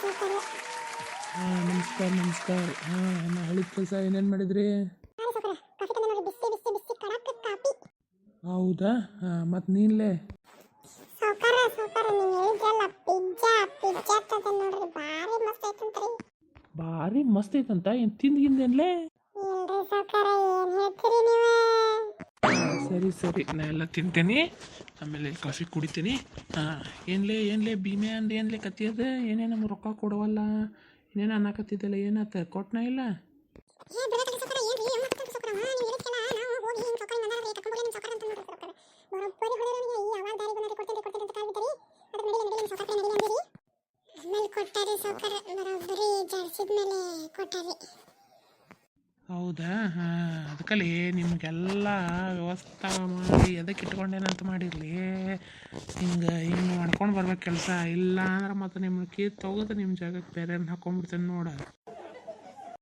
ಸಾವ್ಕಾರ ಹಾಂ ನಮಸ್ಕಾರ ನಮಸ್ಕಾರ. ಹಾಂ ನಾ ಹೇಳಿದ ಕೆಲಸ ಏನೇನು ಮಾಡಿದ್ರಿ? ತಂದೆ ಹೌದಾ? ಹಾಂ ಮತ್ತು ನೀನ್ಲೇ? ಸಾವ್ಕಾರ ಸಾವ್ಕಾರ ನೀವು ಹೇಳಿದ್ರಲ್ಲ ಪಿಜ್ಜಾ ಪಿಜ್ಜಾ ತಂದೆ ನೋಡ್ರಿ ಭಾರಿ ಮಸ್ತ್ ಐತಂತ್ರಿ. ಭಾರಿ ಮಸ್ತ್ ಐತಂತ? ಏನು ಇಲ್ರಿ ಸಾವ್ಕಾರ ಹೇಳ್ತೀರಿ ನೀವು ಸರಿ ಸರಿ. ನಾ ಎಲ್ಲ ತಿಂತೀನಿ. ಆಮೇಲೆ ಕಾಫಿ ಕುಡಿತೀನಿ. ಹಾಂ ಏನ್ಲೇ ಏನ್ಲೇ ಭೀಮೆ ಅಂದ ಏನ್ಲೇ ಕತ್ತಿ ಅದ? ಏನೇನು ನಮ್ಗೆ ರೊಕ್ಕ ಕೊಡವಲ್ಲ? ಏನೇನು ಅನ್ನಕತ್ತಿದ್ದಲ್ಲ ಏನಾತ ಕೊಟ್ಟನ ಇಲ್ಲ? ಕೊಟ್ಟರೆ ಸೌಕರ್ಯ ಏನು ಬರೋಬ್ಬರಿ ಹೊಡೆಯೋರಿಗೆ ಈ ಅವಾಗ ದಾರಿ ಬಂದ್ರೆ ಕೊಡ್ತೀನಿ ಕೊಡ್ತೀನಿ ಅಂತ ಕಾಯ್ಬಿಟ್ಟರಿ ಅದು ನಡಿ ನಡಿ ನಿಮ್ಮ ಸಾವ್ಕಾರ ನಡಿ ಅಂದಿರಿ? ಆಮೇಲೆ ಕೊಟ್ಟಾರಿ ಸಾವ್ಕಾರ ಬರೋಬ್ಬರಿ ಜಡ್ಸಿದ ಮೇಲೆ ಕೊಟ್ಟಾರಿ. ಹೌದಾ? ಹಾಂ ಅದಕ್ಕಲ್ಲಿ ನಿಮಗೆಲ್ಲ ವ್ಯವಸ್ಥೆ ಮಾಡಿ ಎದಕ್ಕೆ ಇಟ್ಕೊಂಡೇನಂತ ಮಾಡಿರಲಿ. ಹಿಂಗೆ ಹಿಂಗೆ ಮಾಡ್ಕೊಂಡು ಬರ್ಬೇಕು ಕೆಲಸ. ಇಲ್ಲ ಅಂದ್ರೆ ಮತ್ತೆ ನಿಮ್ಮ ಕೀ ತೊಗೋದು ನಿಮ್ಮ ಜಾಗಕ್ಕೆ ಬೇರೆಯವ್ರನ್ನ ಹಾಕೊಂಡ್ಬಿಡ್ತೇನೆ ನೋಡ.